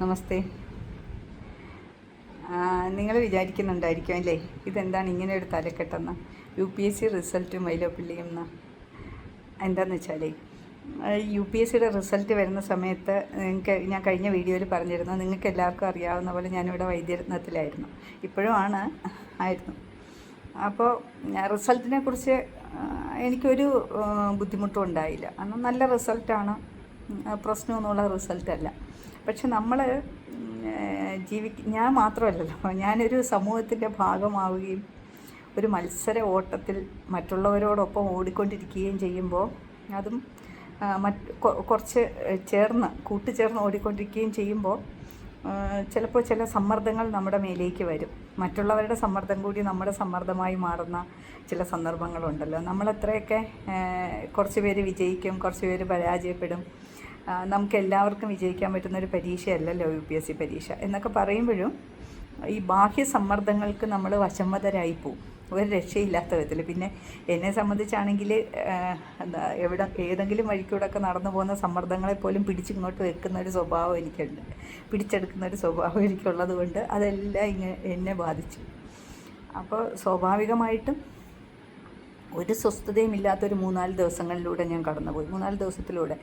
നമസ്തേ. നിങ്ങൾ വിചാരിക്കുന്നുണ്ടായിരിക്കും അല്ലേ? ഇതെന്താണ് ഇങ്ങനെ ഒരു തലക്കെട്ടെന്ന്? U P S C result വൈലോപ്പിള്ളിയും എന്ന് എന്താണെന്ന് വെച്ചാലേ യു പി എസ് സിയുടെ റിസൾട്ട് വരുന്ന സമയത്ത് നിങ്ങൾക്ക് ഞാൻ കഴിഞ്ഞ വീഡിയോയിൽ പറഞ്ഞിരുന്നു നിങ്ങൾക്ക് എല്ലാവർക്കും അറിയാവുന്ന പോലെ ഞാനിവിടെ വൈദ്യരത്നത്തിലായിരുന്നു. ഇപ്പോഴും ആണ് ആയിരുന്നു. അപ്പോൾ റിസൾട്ടിനെ കുറിച്ച് എനിക്കൊരു ബുദ്ധിമുട്ടും ഉണ്ടായില്ല. കാരണം നല്ല റിസൾട്ടാണ് പ്രശ്നമൊന്നുമുള്ള റിസൾട്ടല്ല. പക്ഷെ നമ്മൾ ജീവി ഞാൻ മാത്രമല്ലല്ലോ. ഞാനൊരു സമൂഹത്തിന്റെ ഭാഗമാവുകയും ഒരു മത്സര ഓട്ടത്തിൽ മറ്റുള്ളവരോടൊപ്പം ഓടിക്കൊണ്ടിരിക്കുകയും ചെയ്യുമ്പോൾ അതും മറ്റ് കുറച്ച് ചേർന്ന് കൂട്ടുചേർന്ന് ഓടിക്കൊണ്ടിരിക്കുകയും ചെയ്യുമ്പോൾ ചിലപ്പോൾ ചില സമ്മർദ്ദങ്ങൾ നമ്മുടെ മേലേക്ക് വരും. മറ്റുള്ളവരുടെ സമ്മർദ്ദം കൂടി നമ്മുടെ സമ്മർദ്ദമായി മാറുന്ന ചില സന്ദർഭങ്ങളുണ്ടല്ലോ. നമ്മളത്രയൊക്കെ കുറച്ച് പേര് വിജയിക്കും കുറച്ച് പേര് പരാജയപ്പെടും. നമുക്ക് എല്ലാവർക്കും വിജയിക്കാൻ പറ്റുന്ന ഒരു പരീക്ഷയല്ലല്ലോ യു പി എസ് സി പരീക്ഷ. എന്നൊക്കെ പറയുമ്പോഴും ഈ ബാഹ്യ സമ്മർദ്ദങ്ങൾക്ക് നമ്മൾ വശമ്മതരായി പോവും. ഒരു രക്ഷയില്ലാത്ത വിധത്തിൽ. പിന്നെ എന്നെ സംബന്ധിച്ചാണെങ്കിൽ എന്താ എവിടെ ഏതെങ്കിലും വഴിക്കൂടെയൊക്കെ നടന്നു പോകുന്ന സമ്മർദ്ദങ്ങളെ പോലും പിടിച്ചിങ്ങോട്ട് വെക്കുന്ന ഒരു സ്വഭാവം എനിക്കുണ്ട്. പിടിച്ചെടുക്കുന്ന ഒരു സ്വഭാവം എനിക്കുള്ളത് കൊണ്ട് അതെല്ലാം ഇങ്ങനെ എന്നെ ബാധിച്ചു. അപ്പോൾ സ്വാഭാവികമായിട്ടും ഒരു സ്വസ്ഥതയും ഇല്ലാത്തൊരു മൂന്നാൽ ദിവസങ്ങളിലൂടെ ഞാൻ കടന്നുപോയി. മൂന്നാൽ ദിവസത്തിലൂടെ.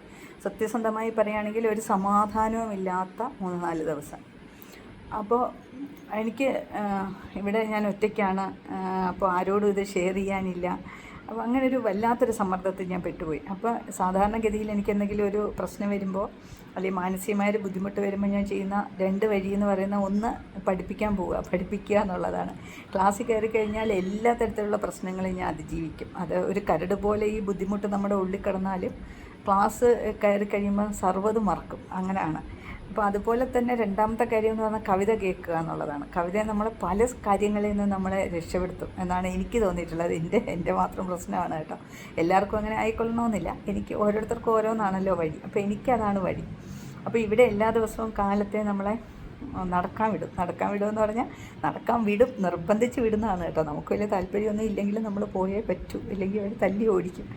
സത്യസന്ധമായി പറയുകയാണെങ്കിൽ ഒരു സമാധാനവും ഇല്ലാത്ത മൂന്ന് നാല് ദിവസം. അപ്പോൾ എനിക്ക് ഇവിടെ ഞാൻ ഒറ്റയ്ക്കാണ്. അപ്പോൾ ആരോടും ഇത് ഷെയർ ചെയ്യാനില്ല. അപ്പോൾ അങ്ങനെ ഒരു വല്ലാത്തൊരു സമ്മർദ്ദത്തിൽ ഞാൻ പെട്ടുപോയി. അപ്പോൾ സാധാരണഗതിയിൽ എനിക്ക് എന്തെങ്കിലും ഒരു പ്രശ്നം വരുമ്പോൾ അല്ലെങ്കിൽ മാനസികമായ ഒരു ബുദ്ധിമുട്ട് വരുമ്പോൾ ഞാൻ ചെയ്യുന്ന രണ്ട് വഴി എന്ന് പറയുന്ന ഒന്ന് പഠിപ്പിക്കാൻ പോവുക പഠിപ്പിക്കുക എന്നുള്ളതാണ്. ക്ലാസ്സിൽ കയറി കഴിഞ്ഞാൽ എല്ലാ തരത്തിലുള്ള പ്രശ്നങ്ങളും ഞാൻ അതിജീവിക്കും. അത് ഒരു കരട് പോലെ ഈ ബുദ്ധിമുട്ട് നമ്മുടെ ഉള്ളിൽ കിടന്നാലും ക്ലാസ് കയറി കഴിയുമ്പോൾ സർവത് മറക്കും. അങ്ങനെയാണ് അപ്പോൾ അതുപോലെ തന്നെ രണ്ടാമത്തെ കാര്യം എന്ന് പറഞ്ഞാൽ കവിത കേൾക്കുക എന്നുള്ളതാണ്. കവിതയെ നമ്മൾ പല കാര്യങ്ങളിൽ നിന്ന് നമ്മളെ രക്ഷപ്പെടുത്തും എന്നാണ് എനിക്ക് തോന്നിയിട്ടുള്ളത്. എന്റെ എന്റെ മാത്രം പ്രശ്നമാണ് കേട്ടോ. എല്ലാവർക്കും അങ്ങനെ ആയിക്കൊള്ളണമെന്നില്ല എനിക്ക് ഓരോരുത്തർക്കും ഓരോന്നാണല്ലോ വഴി. അപ്പോൾ എനിക്കതാണ് വഴി. അപ്പോൾ ഇവിടെ എല്ലാ ദിവസവും കാലത്തെ നമ്മളെ നടക്കാൻ വിടും. നടക്കാൻ വിടുമെന്ന് പറഞ്ഞാൽ നടക്കാൻ വിടും നിർബന്ധിച്ച് വിടുന്നതാണ് കേട്ടോ. നമുക്ക് വലിയ താല്പര്യമൊന്നും ഇല്ലെങ്കിലും നമ്മൾ പോയേ പറ്റൂ. ഇല്ലെങ്കിൽ അവർ തല്ലി ഓടിക്കും.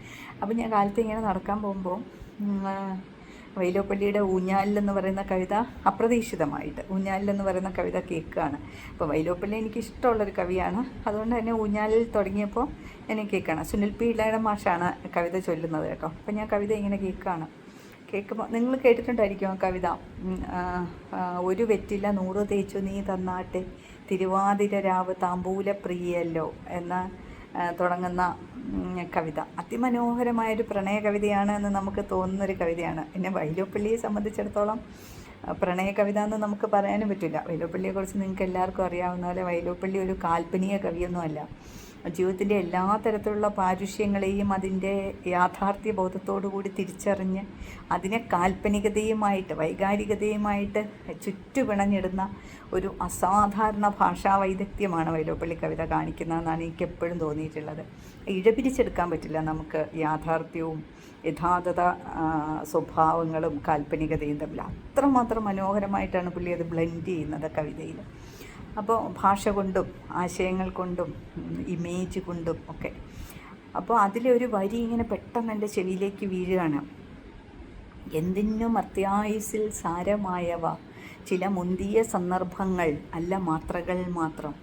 അപ്പം ഞാൻ കാലത്തെ ഇങ്ങനെ നടക്കാൻ പോകുമ്പോൾ വൈലോപ്പള്ളിയുടെ ഊഞ്ഞാലിലെന്ന് പറയുന്ന കവിത അപ്രതീക്ഷിതമായിട്ട്. ഊഞ്ഞാലിലെന്ന് പറയുന്ന കവിത കേൾക്കുകയാണ്. അപ്പോൾ വൈലോപ്പള്ളി എനിക്ക് ഇഷ്ടമുള്ളൊരു കവിയാണ്. അതുകൊണ്ട് തന്നെ ഊഞ്ഞാലിൽ തുടങ്ങിയപ്പോൾ എനിക്ക് കേൾക്കുകയാണ്. സുനിൽ പി. ഇളയുടെ മാഷാണ് കവിത ചൊല്ലുന്നത് കേട്ടോ. അപ്പോൾ ഞാൻ കവിത ഇങ്ങനെ കേൾക്കുകയാണ്. കേൾക്കുമ്പോൾ നിങ്ങൾ കേട്ടിട്ടുണ്ടായിരിക്കും ആ കവിത? ഒരു വെറ്റില്ല നൂറ് തേച്ചു നീ തന്നാട്ടെ. തിരുവാതിര രാവ് താമ്പൂല പ്രിയല്ലോ എന്ന തുടങ്ങുന്ന കവിത. അതിമനോഹരമായൊരു പ്രണയ കവിതയാണ് എന്ന് നമുക്ക് തോന്നുന്നൊരു കവിതയാണ്. പിന്നെ വൈലോപ്പള്ളിയെ സംബന്ധിച്ചിടത്തോളം പ്രണയ കവിത എന്ന് നമുക്ക് പറയാനും പറ്റില്ല. വൈലോപ്പള്ളിയെക്കുറിച്ച് നിങ്ങൾക്ക് എല്ലാവർക്കും അറിയാവുന്ന പോലെ വൈലോപ്പള്ളി ഒരു കാൽപ്പനിക കവിയൊന്നുമല്ല. ജീവിതത്തിന്റെ എല്ലാ തരത്തിലുള്ള പാരുഷ്യങ്ങളെയും അതിന്റെ യാഥാർത്ഥ്യ കൂടി തിരിച്ചറിഞ്ഞ് അതിനെ കാൽപ്പനികതയുമായിട്ട് വൈകാരികതയുമായിട്ട് ചുറ്റുപിണഞ്ഞിടുന്ന ഒരു അസാധാരണ ഭാഷാ വൈദഗ്ധ്യമാണ് വൈലോപ്പള്ളി കവിത കാണിക്കുന്നതെന്നാണ് എനിക്ക് എപ്പോഴും തോന്നിയിട്ടുള്ളത്. ഇഴപിരിച്ചെടുക്കാൻ പറ്റില്ല നമുക്ക് യാഥാർത്ഥ്യവും യഥാർത്ഥ സ്വഭാവങ്ങളും കാൽപ്പനികതയും തമ്മിൽ. അത്രമാത്രം മനോഹരമായിട്ടാണ് പുള്ളി അത് ബ്ലെൻഡ് ചെയ്യുന്നത് കവിതയിൽ. അപ്പോൾ ഭാഷ കൊണ്ടും ആശയങ്ങൾ കൊണ്ടും ഇമേജ് കൊണ്ടും ഒക്കെ. അപ്പോൾ അതിലൊരു വരി ഇങ്ങനെ പെട്ടെന്ന് എന്റെ ചെവിയിലേക്ക് വീഴുകയാണ്. എന്തിനും അത്യായുസിൽ സാരമായവ? ചില മുന്തിയ സന്ദർഭങ്ങൾ അല്ല മാത്രകൾ മാത്രം.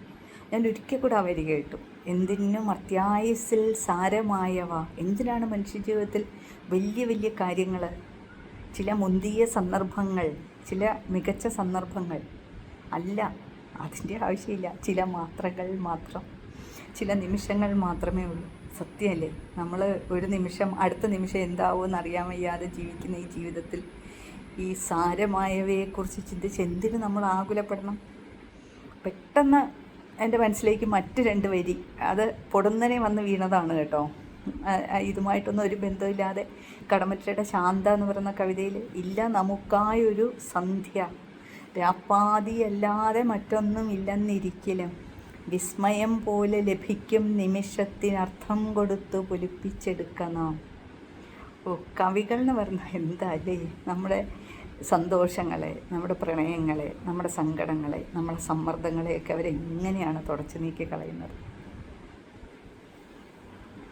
ഞാൻ ഒരിക്കൽ കൂടെ ആ വരി കേട്ടു. എന്തിനും അത്യായുസിൽ സാരമായവ? എന്തിനാണ് മനുഷ്യജീവിതത്തിൽ വലിയ വലിയ കാര്യങ്ങൾ ചില മുന്തിയ സന്ദർഭങ്ങൾ ചില മികച്ച സന്ദർഭങ്ങൾ അല്ല അതിന്റെ ആവശ്യമില്ല. ചില മാത്രകൾ മാത്രം. ചില നിമിഷങ്ങൾ മാത്രമേ ഉള്ളൂ. സത്യമല്ലേ? നമ്മൾ ഒരു നിമിഷം അടുത്ത നിമിഷം എന്താവുമെന്ന് അറിയാൻ വയ്യാതെ ജീവിക്കുന്ന ഈ ജീവിതത്തിൽ ഈ സാരമായവയെക്കുറിച്ച് ചിന്തിച്ച് എന്തിനു നമ്മൾ ആകുലപ്പെടണം? പെട്ടെന്ന് എന്റെ മനസ്സിലേക്ക് മറ്റു രണ്ട് വരി. അത് പൊടുന്നനെ വന്ന് വീണതാണ് കേട്ടോ. ഇതുമായിട്ടൊന്നും ഒരു ബന്ധമില്ലാതെ കടമറ്റയുടെ ശാന്ത എന്ന് പറയുന്ന കവിതയിൽ ഇല്ല നമുക്കായൊരു സന്ധ്യ. രാപ്പാതിയല്ലാതെ മറ്റൊന്നും ഇല്ലെന്നിരിക്കലും വിസ്മയം പോലെ ലഭിക്കും നിമിഷത്തിനർത്ഥം കൊടുത്തു പുലിപ്പിച്ചെടുക്കണം ഓ കവികൾ എന്ന് പറഞ്ഞാൽ എന്താല്ലേ? നമ്മുടെ സന്തോഷങ്ങളെ നമ്മുടെ പ്രണയങ്ങളെ നമ്മുടെ സങ്കടങ്ങളെ നമ്മുടെ സമ്മർദ്ദങ്ങളെയൊക്കെ അവരെങ്ങനെയാണ് തുടച്ചു നീക്കി കളയുന്നത്